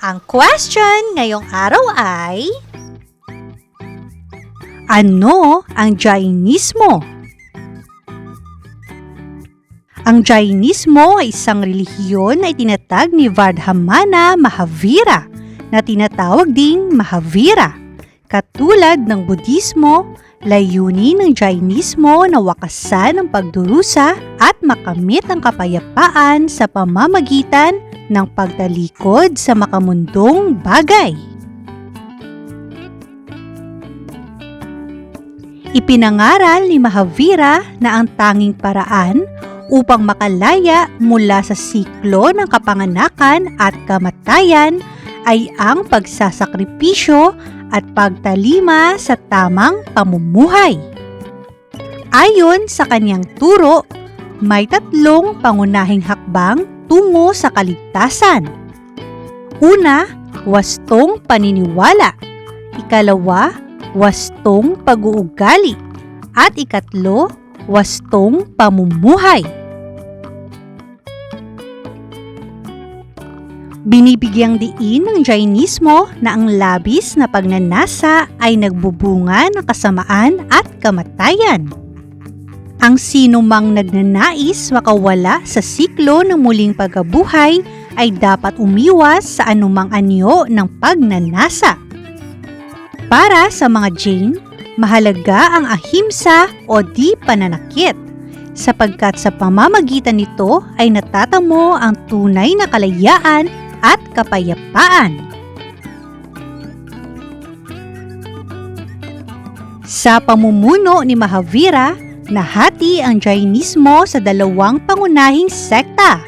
Ang question ngayong araw ay Ano ang Jainismo? Ang Jainismo ay isang relihiyon na itinatag ni Vardhamana Mahavira na tinatawag ding Mahavira. Katulad ng Budismo, layunin ng Jainismo na wakasan ang pagdurusa at makamit ang kapayapaan sa pamamagitan ng pagtalikod sa makamundong bagay. Ipinangaral ni Mahavira na ang tanging paraan upang makalaya mula sa siklo ng kapanganakan at kamatayan ay ang pagsasakripisyo at pagtalima sa tamang pamumuhay. Ayon sa kanyang turo, may tatlong pangunahing hakbang tungo sa kaligtasan. Una, wastong paniniwala. Ikalawa, wastong pag-uugali. At ikatlo, wastong pamumuhay. Binibigyang diin ng Jainismo na ang labis na pagnanasa ay nagbubunga ng kasamaan at kamatayan. Ang sino mang nagnanais makawala sa siklo ng muling pagkabuhay ay dapat umiwas sa anumang anyo ng pagnanasa. Para sa mga Jain, mahalaga ang ahimsa o di pananakit sapagkat sa pamamagitan nito ay natatamo ang tunay na kalayaan at kapayapaan. Sa pamumuno ni Mahavira, nahati ang Jainismo sa dalawang pangunahing sekta,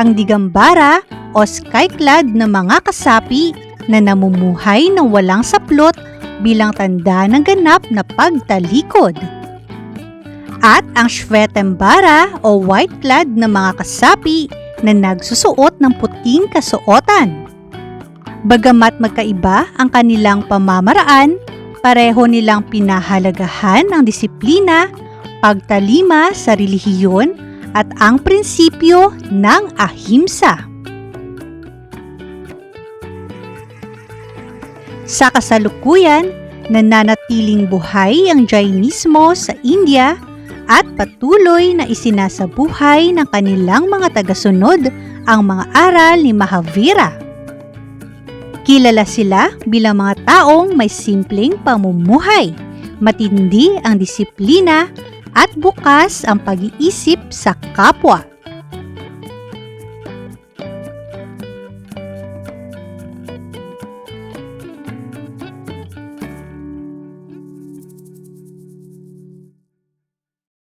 ang Digambara o skyclad na mga kasapi na namumuhay ng walang saplot bilang tanda ng ganap na pagtalikod. At ang Shvetambara o white-clad na mga kasapi na nagsusuot ng puting kasuotan. Bagamat magkaiba ang kanilang pamamaraan, pareho nilang pinahalagahan ang disiplina, pagtalima sa relihiyon at ang prinsipyo ng ahimsa. Sa kasalukuyan, nananatiling buhay ang Jainismo sa India at patuloy na isinasabuhay ng kanilang mga tagasunod ang mga aral ni Mahavira. Kilala sila bilang mga taong may simpleng pamumuhay, matindi ang disiplina at bukas ang pag-iisip sa kapwa.